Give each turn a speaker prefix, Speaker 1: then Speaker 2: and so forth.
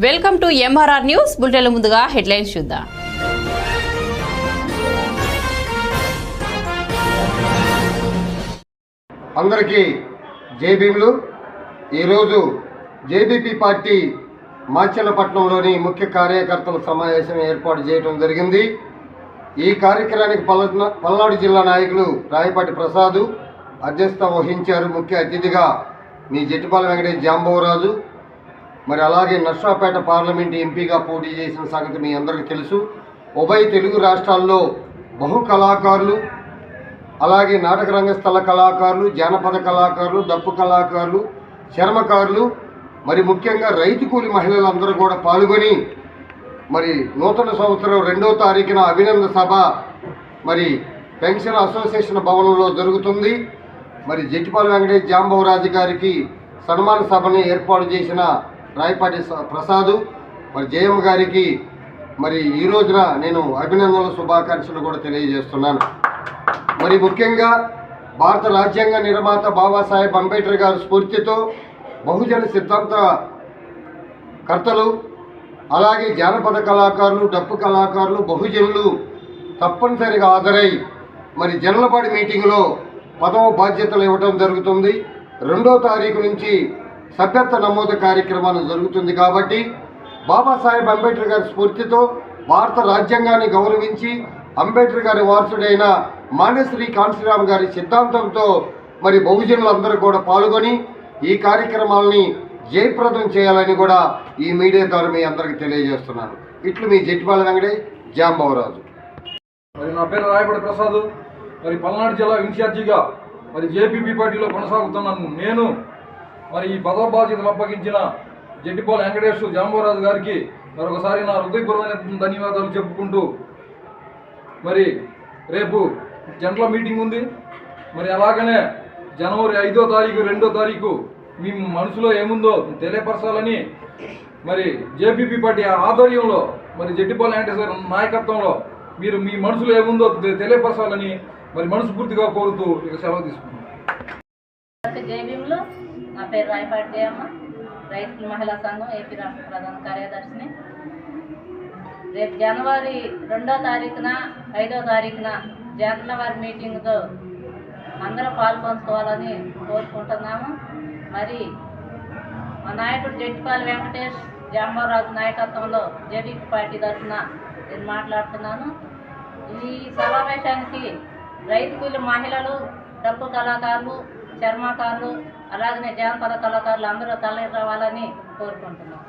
Speaker 1: Welcome to MRR news bulletin ముందుగా headlines చూద్దాం.
Speaker 2: అందరికీ జై భీములు. ఈరోజు జేబీపీ పార్టీ మాచల్లపట్నంలోని ముఖ్య కార్యకర్తల సమావేశం ఏర్పాటు చేయడం జరిగింది. ఈ కార్యక్రమానికి పల్ల పల్నాడు జిల్లా నాయకులు రాయపాటి ప్రసాదు అధ్యక్షత వహించారు ముఖ్య అతిథిగా మీ జట్టిపాల వెంకటేష్ జాంబవరాజు. మరి అలాగే నర్సాపేట పార్లమెంట్ ఎంపీగా పోటీ చేసిన సంగతి మీ అందరికీ తెలుసు. ఉభయ తెలుగు రాష్ట్రాల్లో బహు కళాకారులు అలాగే నాటక రంగస్థల కళాకారులు జానపద కళాకారులు డప్పు కళాకారులు చర్మకారులు మరి ముఖ్యంగా రైతు కూలి మహిళలందరూ కూడా పాల్గొని మరి నూతన సంవత్సరం రెండో తారీఖున అభినందన సభ మరి పెన్షన్ అసోసియేషన్ భవనంలో జరుగుతుంది. మరి జట్టిపాల వెంకటేష్ జాంబవరాజు గారికి సన్మాన సభని ఏర్పాటు చేసిన రాయపాటి ప్రసాదు మరి జయమ్మ గారికి మరి ఈ రోజున నేను అభినందనల శుభాకాంక్షలు కూడా తెలియజేస్తున్నాను. మరి ముఖ్యంగా భారత రాజ్యాంగ నిర్మాత బాబాసాహెబ్ అంబేద్కర్ గారి స్ఫూర్తితో బహుజన సిద్ధాంత కర్తలు అలాగే జానపద కళాకారులు డప్పు కళాకారులు బహుజనులు తప్పనిసరిగా హాజరై మరి జనలపాడి మీటింగ్లో పదవ బాధ్యతలు ఇవ్వటం జరుగుతుంది. రెండో తారీఖు నుంచి సభ్యత్వ నమోదు కార్యక్రమాలు జరుగుతుంది కాబట్టి బాబాసాహెబ్ అంబేద్కర్ గారి స్ఫూర్తితో భారత రాజ్యాంగాన్ని గౌరవించి అంబేద్కర్ గారి వారసుడైన మానేశ్రీ కాంశీరామ్ గారి సిద్ధాంతంతో మరి బహుజనులందరూ కూడా పాల్గొని ఈ కార్యక్రమాలని జయప్రదం చేయాలని కూడా ఈ మీడియా ద్వారా మీ అందరికీ తెలియజేస్తున్నాను. ఇట్లు మీ జట్టిపాల వెంకటే జాంబవరాజు.
Speaker 3: మరి నా పేరు రాయపడి ప్రసాద్. మరి పల్నాడు జిల్లా ఇన్ఛార్జిగా మరి జేపీపీ పార్టీలో కొనసాగుతున్నాను నేను. మరి ఈ పదవ బాధ్యతలు అప్పగించిన జడ్డిపాల వెంకటేశ్వర జాంబవరాజు గారికి మరొకసారి నా హృదయపూర్వమైన ధన్యవాదాలు చెప్పుకుంటూ మరి రేపు జంటల మీటింగ్ ఉంది. మరి అలాగనే జనవరి ఐదో తారీఖు రెండో తారీఖు మీ మనసులో ఏముందో తెలియపరచాలని మరి జేపీపీ పార్టీ ఆధ్వర్యంలో మరి జడ్డిపాల వెంకటేశ్వర నాయకత్వంలో మీరు మీ మనసులో ఏముందో తెలియపరచాలని మరి మనస్ఫూర్తిగా కోరుతూ ఇక సెలవు తీసుకుంటున్నాను
Speaker 4: నా పేరు రాయపాటి జయమ్మ రైతు మహిళా సంఘం ఏపీ రాష్ట్ర ప్రధాన కార్యదర్శిని. రేపు జనవరి రెండో తారీఖున ఐదో తారీఖున జనవరి మీటింగ్తో అందరూ పాల్పంచుకోవాలని కోరుకుంటున్నాము. మరి మా నాయకుడు జట్టిపాలి వెంకటేష్ జాంబారాజు నాయకత్వంలో జేబీపీ పార్టీ తరఫున నేను మాట్లాడుతున్నాను. ఈ సమావేశానికి రైతు కూలి మహిళలు డప్పు కళాకారులు చర్మకారులు అలాగనే జానపద కళాకారులు అందరూ తరలి రావాలని కోరుకుంటున్నాం.